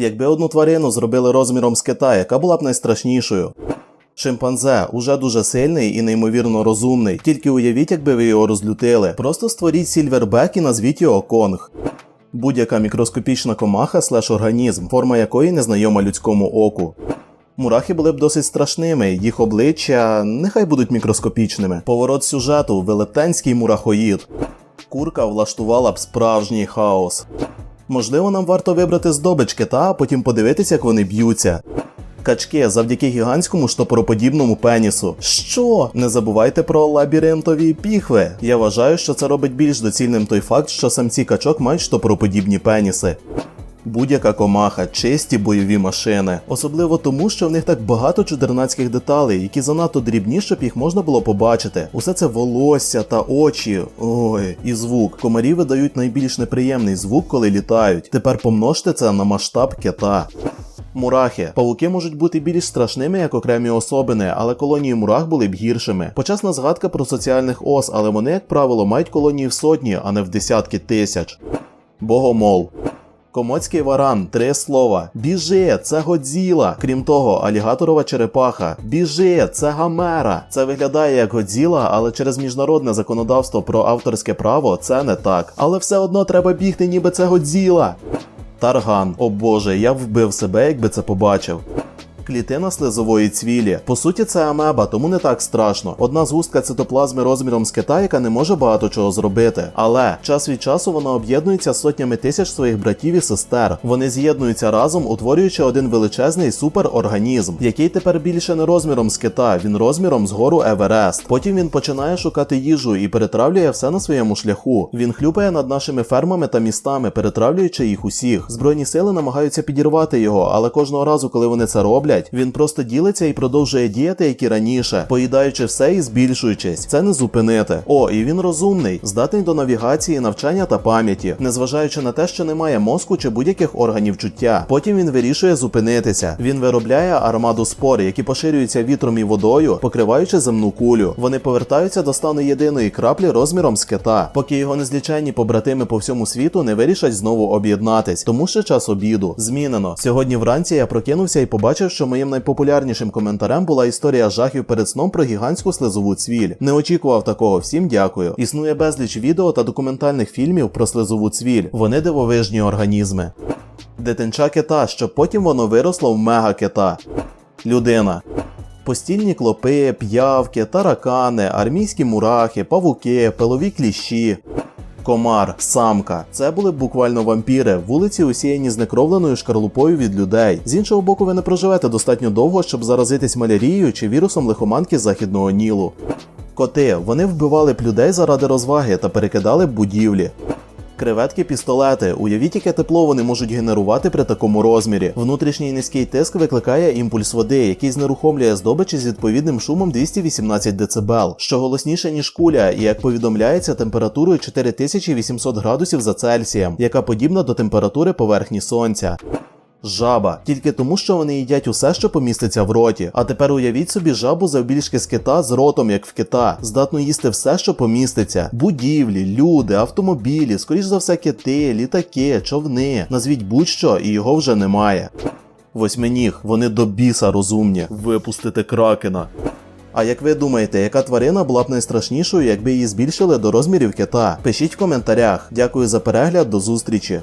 Якби одну тварину зробили розміром з кита, яка була б найстрашнішою? Шимпанзе уже дуже сильний і неймовірно розумний. Тільки уявіть, якби ви його розлютили. Просто створіть сільвербек і назвіть його конг. Будь-яка мікроскопічна комаха слеш організм, форма якої незнайома людському оку. Мурахи були б досить страшними, їх обличчя нехай будуть мікроскопічними. Поворот сюжету велетенський мурахоїд. Курка влаштувала б справжній хаос. Можливо, нам варто вибрати здобич кита, а потім подивитися, як вони б'ються. Качки завдяки гігантському штопороподібному пенісу. Що? Не забувайте про лабіринтові піхви. Я вважаю, що це робить більш доцільним той факт, що самці качок мають штопороподібні пеніси. Будь-яка комаха, чисті бойові машини, особливо тому, що в них так багато чудернацьких деталей, які занадто дрібні, щоб їх можна було побачити. Усе це волосся та очі. Ой, і звук. Комарі видають найбільш неприємний звук, коли літають. Тепер помножте це на масштаб кита. Мурахи. Павуки можуть бути більш страшними як окремі особини, але колонії мурах були б гіршими. Почесна згадка про соціальних ос, але вони, як правило, мають колонії в сотні, а не в десятки тисяч. Богомол. Комоцький варан, три слова. Біжи, це Годзіла. Крім того, алігаторова черепаха. Біжи, це Гамера. Це виглядає як Годзіла, але через міжнародне законодавство про авторське право це не так. Але все одно треба бігти, ніби це Годзіла. Тарган. О боже, я б вбив себе, якби це побачив. Клітина слизової цвілі. По суті, це амеба, тому не так страшно. Одна згустка цитоплазми розміром з кита, яка не може багато чого зробити. Але час від часу вона об'єднується сотнями тисяч своїх братів і сестер. Вони з'єднуються разом, утворюючи один величезний суперорганізм, який тепер більше не розміром з кита, він розміром з гору Еверест. Потім він починає шукати їжу і перетравлює все на своєму шляху. Він хлюпає над нашими фермами та містами, перетравлюючи їх усіх. Збройні сили намагаються підірвати його, але кожного разу, коли вони це роблять, він просто ділиться і продовжує діяти, як і раніше, поїдаючи все і збільшуючись. Це не зупинити. О, і він розумний, здатний до навігації, навчання та пам'яті, незважаючи на те, що немає мозку чи будь-яких органів чуття. Потім він вирішує зупинитися. Він виробляє армаду спор, які поширюються вітром і водою, покриваючи земну кулю. Вони повертаються до стану єдиної краплі розміром з кита, поки його незліченні побратими по всьому світу не вирішать знову об'єднатись. Тому ще час обіду. Змінено. Сьогодні вранці я прокинувся і побачив, що моїм найпопулярнішим коментарем була історія жахів перед сном про гігантську слизову цвіль. Не очікував такого. Всім дякую. Існує безліч відео та документальних фільмів про слизову цвіль. Вони дивовижні організми. Дитинча кита, щоб потім воно виросло в мегакита. Людина. Постільні клопи, п'явки, таракани, армійські мурахи, павуки, пилові кліщі. Комар, самка. Це були буквально вампіри, вулиці усіяні знекровленою шкарлупою від людей. З іншого боку, ви не проживете достатньо довго, щоб заразитись малярією чи вірусом лихоманки західного Нілу. Коти, вони вбивали б людей заради розваги та перекидали будівлі. Креветки пістолети. Уявіть, яке тепло вони можуть генерувати при такому розмірі. Внутрішній низький тиск викликає імпульс води, який знерухомлює здобичі з відповідним шумом 218 дБ, що голосніше ніж куля, і як повідомляється, температурою 4800 градусів за Цельсієм, яка подібна до температури поверхні сонця. Жаба тільки тому, що вони їдять усе, що поміститься в роті. А тепер уявіть собі жабу завбільшки з кита з ротом, як в кита, здатну їсти все, що поміститься: будівлі, люди, автомобілі, скоріш за все, кити, літаки, човни. Назвіть будь-що, і його вже немає. Восьминіг, вони до біса розумні. Випустити кракена. А як ви думаєте, яка тварина була б найстрашнішою, якби її збільшили до розмірів кита? Пишіть в коментарях. Дякую за перегляд, до зустрічі.